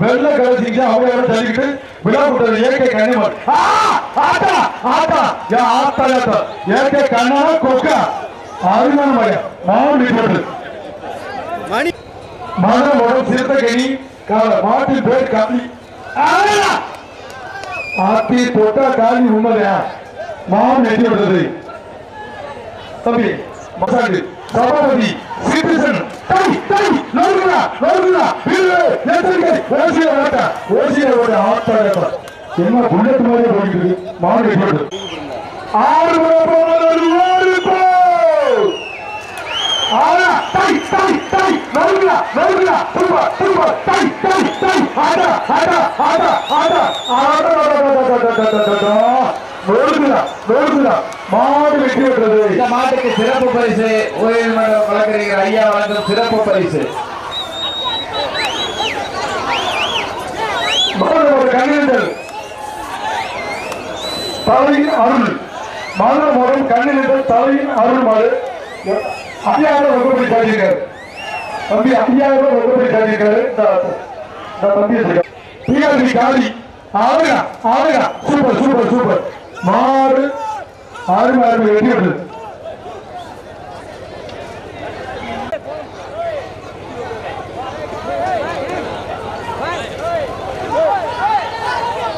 வெள்ள கலசிங்க அவங்க தள்ளிக்கிட்டு விழா கூட்டது ஏகே கண்ணிமன் ஆட்டா ஆட்டா யா ஆட்டா ஆட்டா ஏகே கண்ணா கொக்கா. அருமையான மகன். மாவன் போட்டு. மணி மனமோட சிறுத்தகனி கால மாட்டின் பேர் காளி ஆடா! ஆத்தி தொட்டா காளி உண்மையா எட்டி விடுறது தம்பி மசாண்டு சபாபதி சிட்டிசன். டை டை நோருடா நோருடா வீரு ஓட்ட ஓசிய ஓட்ட ஆட்டா என்ன புல்லட் மாதிரி போயிட்டு இருக்கு மாவன் எட்டி ஆறு போனது ஓடி போ ஆனா டை டை டை நோருடா நோருடா திரும்ப திரும்ப டை டை டை ஆடா ஆடா ஆடா ஆடா ஆடா நோருடா மாடு இந்த மாட்டுக்கு சிறப்பு பரிசு உயர்மன்ற வழக்கறிஞர் ஐயா வழங்கும் சிறப்பு பரிசு. மாணவர் தலையின் அருள். மாணவரும் கண்ணினங்கள் தலையின் அருள் மாடு ஐயாயிரம் வகுப்படி காட்டியிருக்காரு தம்பி ஐயாயிரம் வகுப்படி காட்டியிருக்காரு தம்பி பிஆர்பி காளி. ஆறுகா ஆறுகா. Super super super. மாடு. ஆறு ஆறு வெட்டி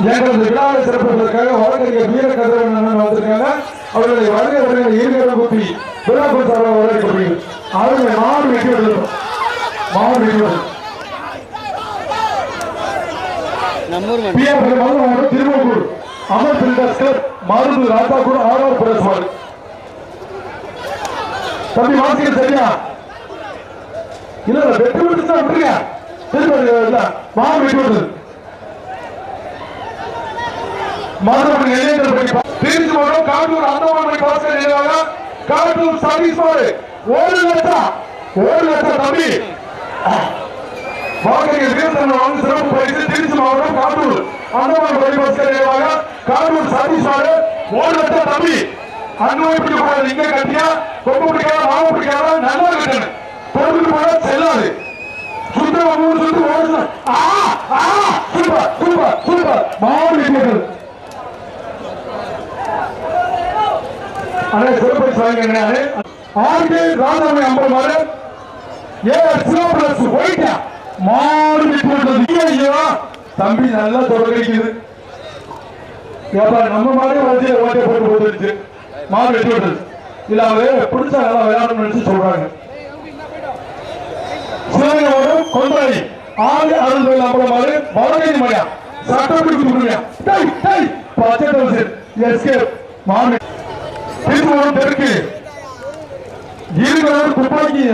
எங்களது விழாவை சிறப்பிப்பதற்காக வழக்கறிஞர் வீர கதிரவன் வந்திருக்காங்க. அவர்களுடைய வருகை வருகிற ஈர்கரை குப்பி விழாக்குள் சார்பாக வரவேற்கப்படுகிறது. அவர்களை மாடு வெட்டி விடுதல் மாடு வெட்டி விடுதல் நம்மூர் மணி பிஆர் மதுமாவட்டம் திருவள்ளூர் அமர் பில்டர்ஸ் கிளப் மருந்து ராஜாக்கூர் ஆர்ஆர் பிரஸ் மாடு தம்பி வாசிக்க சரியா? இல்ல வெற்றி விட்டு தான் விட்டுருங்க. திருப்பதி இல்ல மாடு வெட்டி விடுதல் மாதவன் இளைஞர் திருச்சி மாவட்டம் காட்டூர் அந்தமான் பாஸ்கர் நினைவாக காட்டூர் சர்வீஸ் மாடு ஒரு லட்சம் ஒரு லட்சம் தம்பி. வாகனிகள் வீரத்தன் சிறப்பு பரிசு திருச்சி மாவட்டம் காட்டூர் அந்தமான் பரிபாஸ்கர் நினைவாக காட்டூர் சர்வீஸ் மாடு ஒரு லட்சம் தம்பி. அன்பு பிடிக்கூடாது இங்க கட்டியா கொம்பு பிடிக்காத மாவு பிடிக்காத நல்லா கட்டணும் போனா செல்லாது சுத்தமா மூணு சுத்து ஆ ஆ சூப்பர் சூப்பர் சூப்பர். மாவு அண்ணே சிறப்பு வாங்கிங்க ஆர்கே ராஜாமணி அம்பர் மாடு ஏ சிவபிளஸ் போயிட்டா மாறு விட்டு விட்டது ஐயோ தம்பி நல்லா தொடங்கிக்குது. ஏப்பா நம்ம மாதிரி வந்து ஓட்டை போட்டு போட்டுருச்சு. மாறு வெட்டி விட்டது. இல்ல அவங்க பிடிச்சா நல்லா விளையாடணும்னு நினைச்சு சொல்றாங்க சிவகங்கை கொண்டாடி. ஆறு அருள் அம்பலம் வடகை மலையா? சட்டம் பிடிச்சு கொடுங்க பச்சை தவசு எஸ்கே மாடு திருப்பூர் தெற்கு இருக்கிறவர் துப்பாக்கி.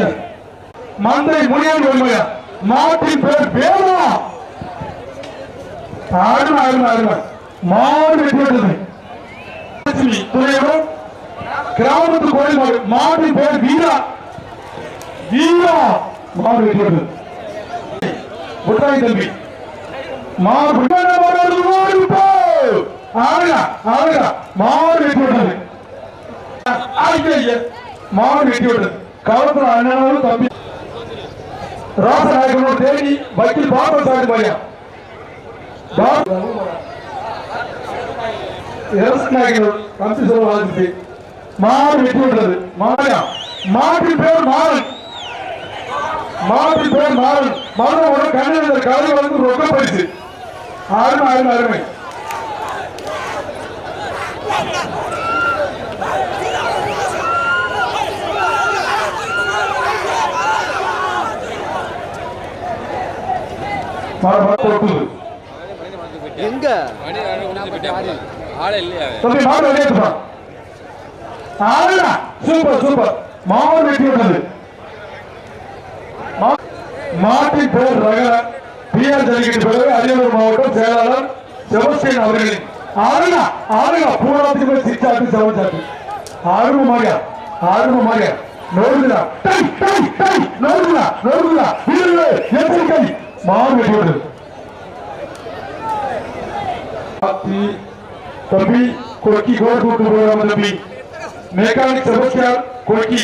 மந்தை முனியன் உண்மையா மாட்டின் பேர் வேலா. அருமை அருமை அருமை மாடு வெட்டி கிராமத்து கோயில் மாடு. பேர் வீரா. வீரா. மாடு வெட்டி விட்டது தம்பி. மாடு மாடு மாடு ஆடுகா வெட்டி விட்டது ஐயா அண்ணனாலும் தம்பி ராசநாயகனோட தேடி வக்கீல் பாபா சாஹிப் பையன். நாயகனோட கம்பி சொல்ல வாழ்ந்துச்சு மாடு வெட்டி விட்டது மாடியா மாட்டின் பேர் மாறன். மாட்டின் பேர் மாறன். மரணோட கண்ணன் கதை வந்து ரொக்க பரிசு. அருமை அருமை அருமை. கொடுக்குது எங்க? Super super. மாடு வெட்டி விட்டது மாட்டின் பேர் ரகல. பிஆர் ஜல்லிக்கட்டு பிறகு அரியலூர் மாவட்டம் செயலாளர் செபஸ்டியன் அவர்களின். ஆளுடா ஆளுடா பூராத்துக்கு சிச்சாட்டு செவச்சாட்டு ஆர்வம் மாறியா ஆர்வம் மாறியா நோடுதா நோடுதா நோடுதா வீரர்களே எச்சரிக்கை பாத்தி தம்பி கொக்கி கோடு கூட்டு போகாம தம்பி. மெக்கானிக் செபஸ்டியார் கொக்கி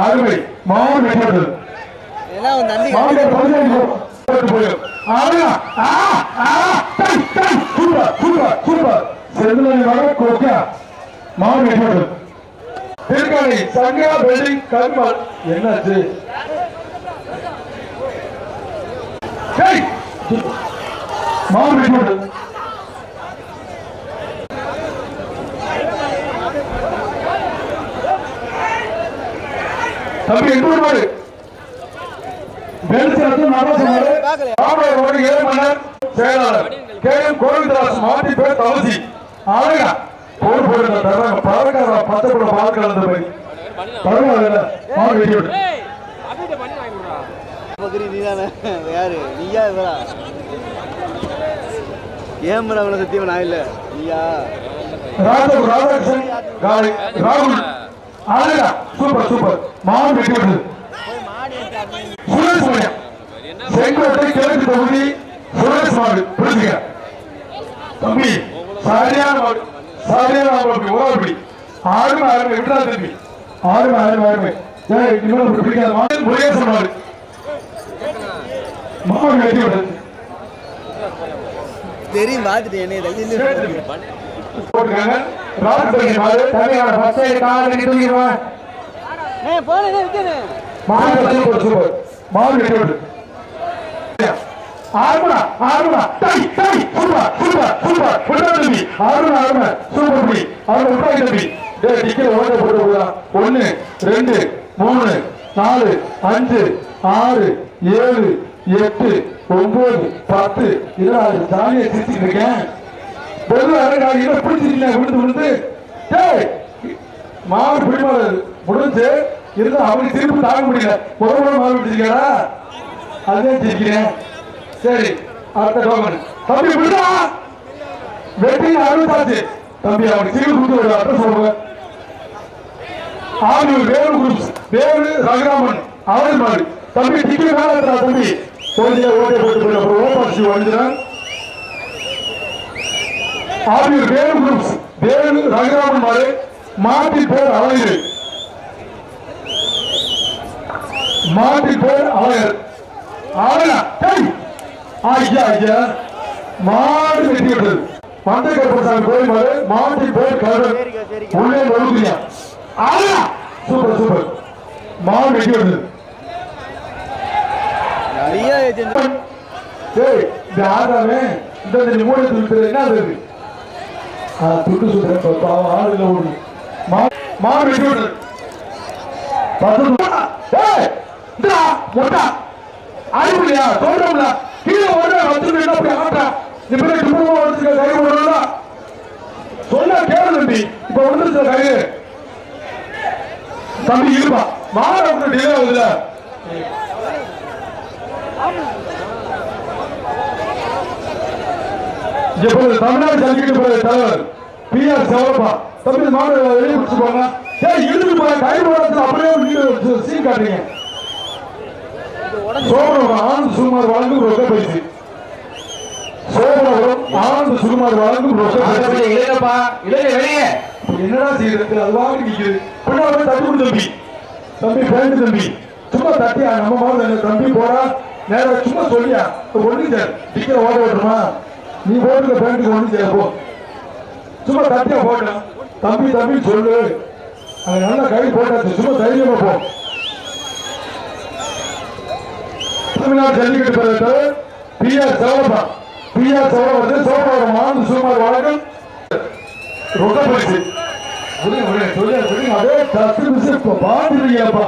அருமை மாவு வெட்டது எல்லாம் வந்து நந்தி மாவு பதினஞ்சு போயிடும் ஆடுங்க ஆ ஆ டை டை சூப்பர் சூப்பர் சூப்பர் செந்தில் வர கோக்கா மாவு வெட்டி திருக்காணி சங்கா வெல்டிங் கருமாள். என்னாச்சு? டேய் மாவு தம்பி எங்க ஊர் மாடு. வெளிச்சத்து ராமநாதபுரம் ஏழு செயலாளர். கே எம் கோவிந்தராஜ் மாட்டி பேர் தவசி அழகா. போடு போடு தர்றாங்க பறக்காத பச்சை கூட பால் பரவாயில்ல மாடு விடு பக்கரி நீ தானே யாரு? நீயா இவரா? ஏன் அவளை சத்தியம் நான் இல்ல? நீயா? ராஜம் ராதாகிருஷ்ணன் காலை ராகுல். அழகா சூப்பர் சூப்பர். மாடு வெட்டி விடுது சுரேஷ் மணியம் செங்கோட்டை கிழக்கு தொகுதி சுரேஷ் மாடு புரிஞ்சுக்க. தம்பி சரியான மாடு சரியான மாடு ஓரப்படி. ஆறுமை ஆறுமை விட்டா தம்பி. ஆறுமை ஆறுமை ஆறுமை ஏய் இன்னொரு பிடிக்காத மாடு முருகேசன் மாடு. மாடு வெட்டி விடுது தெரியும் பார்த்துட்டு என்னை தள்ளி போட்டுருக்காங்க ராஜபுரம் மாடு தம்பியோட ஃபர்ஸ்ட் எய்ட் கால் விற்கணும் மாடு சூப்பர் சூப்பர் மாடு வெட்டி விடுது ஆறுமடா ஆறுமடா டை டை சூப்பர் சூப்பர் சூப்பர் விட்டா தம்பி? சூப்பர் விட்டா டிக்கெட் போட்டு ரெண்டு மூணு நாலு அஞ்சு ஆறு ஏழு எட்டு ஒன்பது பத்து இருபது. ஜாலியா சிரிச்சுட்டு இருக்கேன். பொதுவாக அழகா இதை பிடிச்சிருக்கீங்க விழுந்து விழுந்து. டேய் மாவு பிடிமாறு முடிஞ்சு இருந்தா அவனுக்கு திருப்பி தாங்க முடியல. முதல் முதல் மாவு பிடிச்சிருக்கா அதே சிரிக்கிறேன் சரி அடுத்த டோக்கன். தம்பி விடுதா வெற்றி அறுபத்தாச்சு தம்பி அவனுக்கு திருப்பி கொடுத்து ஒரு அட்ரஸ் சொல்லுங்க. ஆனூர் வேலு குரூப்ஸ் வேலு ரகுராமன். அவன் மாதிரி தம்பி டிக்கெட் மேல தம்பி. சொல்லியா ஓட்டை போட்டு போய் அப்புறம் ஓபாசி வந்துடுறேன் ஆவியூர் குரூப்ஸ் வேலு ரகுராமன் மாடு மாட்டி பேர் அழகர் மாட்டி பேர் அழகர் ஐயா ஐயா மாடு வெட்டி விட்டது மந்தை கருப்பசாமி கோயில் மாடு மாட்டி பேர் கருடன் உள்ளே நொழுக்குறியா சூப்பர் சூப்பர். மாடு வெட்டி நிறைய இந்த ஆதாமே இந்த மூணு துட்டு என்ன அது? சுத்துறேன் இப்ப பாவம் ஆள் இல்ல மா மாடு வெட்டி பத்து மொட்டா. அறிவுலையா சொல்றோம்ல கீழே ஓட வந்து என்ன போய் ஆட்டா? போய் துப்புமா வச்சுக்க கை ஓடல சொன்னா கேளு தம்பி. இப்ப வந்துருச்சு கை தம்பி இருப்பா மாடு டிலே ஆகுதுல. இப்போது தமிழ்நாடு ஜல்லிக்கட்டு போற தலைவர் பி ஆர் செவலப்பா தம்பி மாடு வெளியே பிடிச்சு போங்க. ஏய் இழுத்து போய் கை போடத்துல அப்படியே நீங்க சீன் காட்டுறீங்க. சோழபுரம் ஆனந்த் சுகுமார் வழங்கும் ரொக்க பரிசு சோழபுரம் ஆனந்த் சுகுமார் வழங்கும் ரொக்க பரிசு இல்லைங்கப்பா இல்லைங்க வெளியே. என்னடா செய்யறது அது வாங்கி நிக்குது. பின்னாடி தட்டி தம்பி. தம்பி பேண்ட் தம்பி. சும்மா தட்டியா? நம்ம மாதிரி தம்பி போறா. நேரா சும்மா சொல்லியா? ஒண்ணு டிக்கெட் ஓட விட்டுருமா நீ போட்டுக்க பேண்ட்டுக்கு ஒண்ணு செய்ய போ சும்மா தட்டியா போட்ட தம்பி தம்பி சொல்லு. அது நல்லா கை போட்டாச்சு. சும்மா தைரியமா போ. தமிழ்நாடு ஜல்லிக்கட்டு பேரத்தில் பி ஆர் செவலப்பா பி ஆர் செவலப்பா வந்து ஆனந்த் சுகுமார் சுமார் வழக்கம் ரொம்ப புரியுங்க அதே தத்து நிமிஷம் இப்போ பாத்துருக்கீங்கப்பா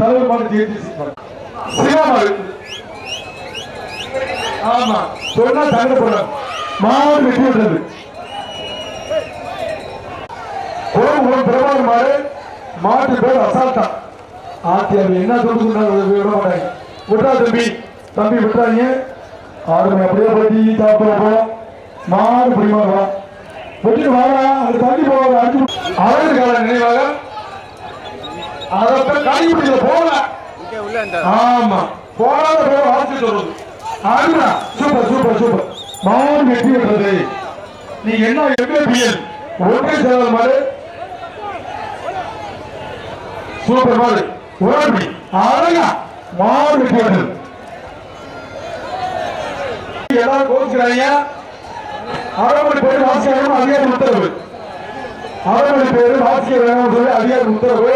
தலைவர் மாதிரி ஜெயிச்சு சிவாமாடு ஆமா. சொன்னா தங்க போறாங்க மாடு வெட்டி விடுறது. குளம் குளம் பிரபாகர் மாட்டு பேர் அசால்ட்டா. என்ன சொல்லுங்க விட மாட்டாங்க. விட்டா தம்பி. தம்பி விட்டுறாங்க ஆறு அப்படியே போய் சாப்பிட போலாம் மாடு வெட்டிட்டு அது தள்ளி போவாங்க அஞ்சு அழகு கால நினைவாக? அதை கை பிடிக்கல போகல. ஆமா. போடாத போக வாழ்த்து சொல்றது. ஆடுடா சூப்பர் சூப்பர் சூப்பர் மாடு வெட்டி விடுறது நீ என்ன எம்ஏபிஎல் ஒன்றே சேவல் மாடு. சூப்பர் மாடு. ஓடி அழகா. மாடு வெட்டி விடுறது எல்லாரும் கோச்சுக்கிறாங்க அறமொழி பேர் அதிகாரி உத்தரவு. பேர் வாசிக்க வேணும் சொல்லி அதிகாரி உத்தரவு.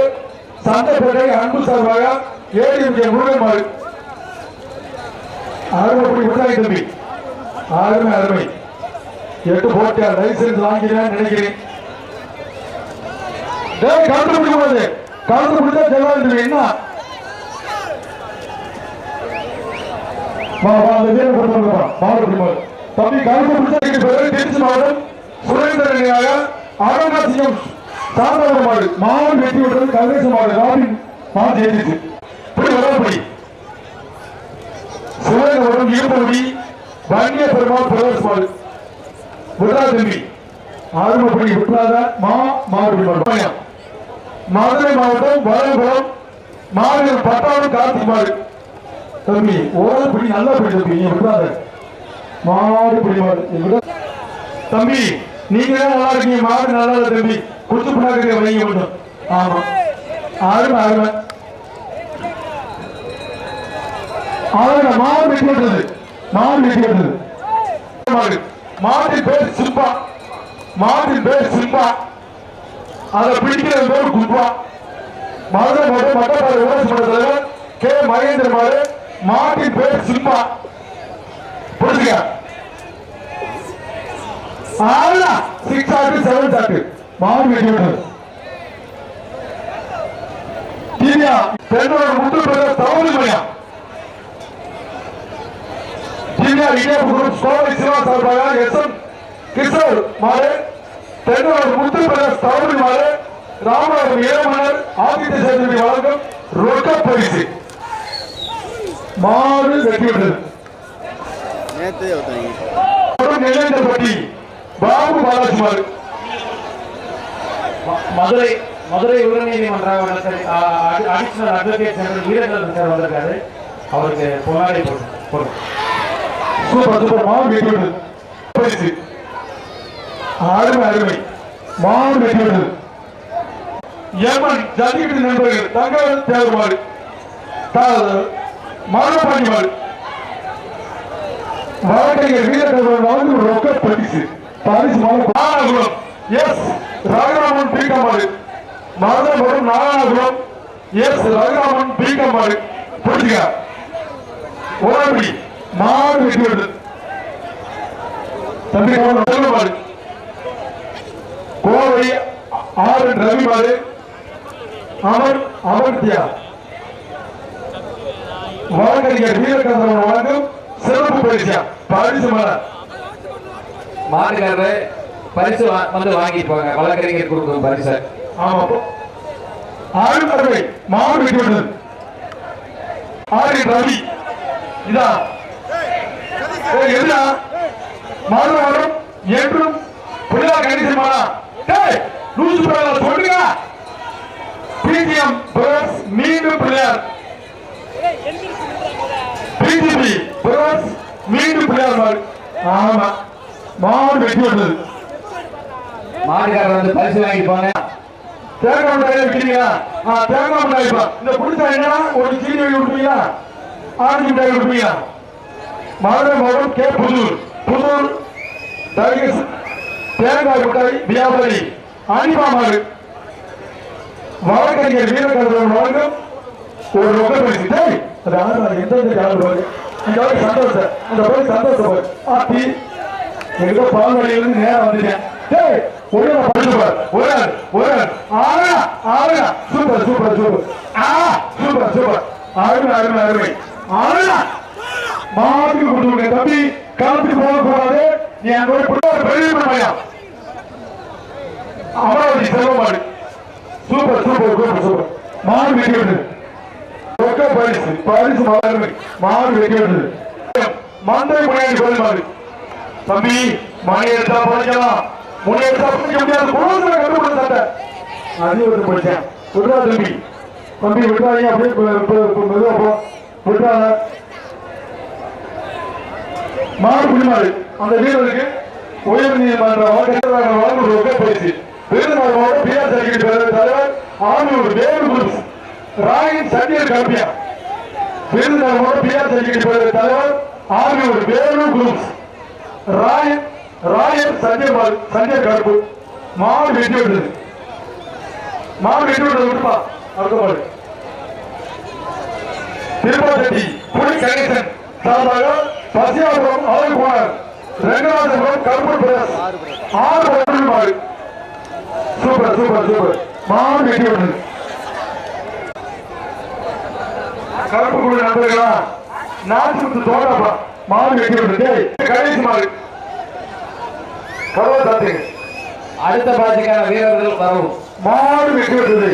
சந்தைப்பேட்டை அன்பு சார்பாக ஏடிஎம்கே முருகன்மாறு அருமைப்படி விட்டாய் தம்பி. அருமை அருமை. எட்டு போட்டியா லைசன்ஸ் வாங்கிறேன் நினைக்கிறேன். டேய் கலந்து பிடிக்க கூடாது. கலந்து பிடிச்சா செல்லாது என்ன? தம்பி கலந்து பிடிச்சா திருச்சி மாவட்டம் சுரேந்திரனியாக அருணாசிங்கம் மாடு. மாடு வெட்டி விட்டது கதிரேச மாடு. ராபின் மாடு இப்படி வரப்படி சிவகங்கை ஈர்ப்படி வன்னிய பெருமாள் பிரதேச மாடு விடா தம்பி ஆறுமப்படி விட்டுறாத மா. மாறுபடி மதுரை மாவட்டம் வளகுளம் மாநிலம் பட்டாளு கார்த்திக் தம்பி ஓரப்படி பிடி நல்லா பிடி தம்பி நீ விடாத மாறுபடி தம்பி நீங்க நல்லா இருக்கீங்க மாடு நல்லா தம்பி. குத்து பின்னாடி வைங்க மட்டும். ஆமா. ஆறுமை ஆறுமை. அழகா மாடு வெட்டி விட்டது மாடு வெட்டி விட்டது மாடு. மாட்டின் பேர் சிம்பா. மாட்டின் பேர் சிம்பா. அதை பிடிக்கிறது பேர் கும்பா. மதுரை மாவட்டம் மட்டப்பாறை ஊராட்சி மன்ற தலைவர் கே. மகேந்திர மாடு. மாட்டின் பேர் சிம்பா. புரிஞ்சுக்க? ஆளா? சிக்ஸ் ஆட்டு செவன் ஆட்டு மாடு வெட்டி விட்டது திவ்யா பெண்ணோட முத்து பெற தவறு மையம் விஜயபுரம் கோவை சிவா சார்பாக எஸ் எம் கிஷோர் மாறு தென்னோட முத்து பிரதேஷ் தவறு மாறு ராமநாதபுரம் இளமன்னர் ஆதித்ய சேதுபதி வழங்கும் ரொக்க பரிசு. மாடு வெட்டி விட்டது நேற்று ஒருத்தங்க நிலைந்தபடி பாபு பாலாஜி மாறு. ம- மதுரை மதுரை உயர்நீதிமன்ற அடிஷனல் அட்வொகேட் ஜெனரல் சார் வந்திருக்காரு. அவருக்கு பொன்னாடை போட்டு போடும் சூப்பர் சூப்பர் மாடு வெட்டி விட்டது பரிசு அருமை அருமை. மாடு வெட்டி விட்டது எமன் ஜல்லிக்கட்டு நண்பர்கள் தங்கவேல் தேவர் மாடு. மாடு. வழக்கறிஞர் வீரர்கள் ரொக்க பரிசு. பரிசு நாராயணகுலம் எஸ் ரகுராமன் பீக்க மாடு. மருதபுரம் எஸ் ரகுராமன் பீக்க புரிஞ்சுக்க? ஓரபடி மாடு வெட்டி விடுது தம்பி மாடு கோவை ஆறு ரவி மாடு அமர் அமர்த்தியா வழக்கறிஞர் வீரகந்தரன் வழங்கும் சிறப்பு பரிசா. பரிசு மலை மாட்டுக்காரரு பரிசு வந்து வாங்கிட்டு போங்க. வழக்கறிஞர் கொடுக்கும் பரிசு. ஆமா ஆறு பறவை மாடு வெட்டி விடுது ஆறு ரவி. இதா ஏய், எதுடா? மாடு வரும் என்றும் புரியா கணிசமானா லூசு பிள்ளைல சொல்லுங்க பிடிஎம் பிரஸ் மீண்டும் பிள்ளையார். பிஜிபி பிரஸ் மீண்டும் பிள்ளையார் ஆமா மாடு வெட்டி விடுது மாட்டுக்காரர் வந்து பரிசு வாங்கிட்டு போங்க. தேங்காய் மிட்டாய் விற்கிறீங்களா தேங்காய் மிட்டாய் இந்த புடிச்சா என்னன்னா ஒரு சீனி வாங்கி கொடுப்பீங்களா? ஆரஞ்சு மிட்டாய் கொடுப்பீங்களா? மதுரை மாவட்டம் கே. புதூர். புதூர் தர்கேஷ் தேங்காய் மிட்டாய் வியாபாரி அனிமா மாடு. வழக்கறிஞர் வீரகந்தரன் வழங்கும் ஒரு ரொக்க பரிசு டேய் அது ஆறு எந்த எந்த சந்தோஷம் அந்த போய் சந்தோஷம் ஆத்தி எங்க பால்வழியிலிருந்து நேரம் வந்துட்டேன். டேய் ஒரு படிச்சு ஒரு ஒரு ஆள் ஆறா சூப்பர் சூப்பர் சூப்பர். ஆ சூப்பர் சூப்பர். அருமை அருமை அருமை. ஆறா மாட்டுக்கு கொடுத்து தம்பி களத்துக்கு போக கூடாது. நீ அங்க போய் பெரிய பண்ணையா அமராவதி செல்வமாடு சூப்பர் சூப்பர் சூப்பர் சூப்பர். மாடு வெட்டி விடுது ரொக்க பரிசு பரிசு மாடு. மாடு வெட்டி விடுது மந்தை முனையாடி கோயில் மாடு. தம்பி மணி எடுத்தா படிக்கலாம் முனை எடுத்தா படிக்க முடியாது. குழந்தை கண்டுபிடிச்ச சட்டை. அதையும் வந்து படிச்சேன். விடுறா தம்பி. தம்பி விட்டாங்க அப்படியே பு- மாறுபடிமாறு அந்த வீரருக்கு உயர் நீதிமன்ற வழக்கு ரொக்க பரிசு பிஆர் சர்க்கிட் பேரவைத் தலைவர் ஆனூர் வேலு குரூப் ராயின் சண்டியர் கல்பியா விருதுநகர் மாவட்டம் பிஆர் சர்க்கிட் பேரவைத் தலைவர் ஆனூர் வேலூர் குரூப்ஸ் ராயன் ராயன் சஞ்சய் பால் சஞ்சய் கருப்பு. மாடு வெட்டி விட்டது. மாடு வெட்டி விட்டது விட்டுப்பா அடுத்த பாடு. திருப்பதி புலி கணேசன் சார்பாக பசியாபுரம் ஆறு போனார் ரெங்கநாதபுரம் கருப்பூர் பிரதேச ஆறு பத்து மாடு சூப்பர் சூப்பர் சூப்பர். மாடு வெட்டி விட்டது கருப்பு குழு நண்பர்களா நாட்டு தோட்டப்பா மாடு வெட்டி விட்டது கணேசன் மாடு கதவை தாத்துங்க அடுத்த பாட்டுக்கான வீரர்கள் வரவும். மாடு வெட்டி விட்டது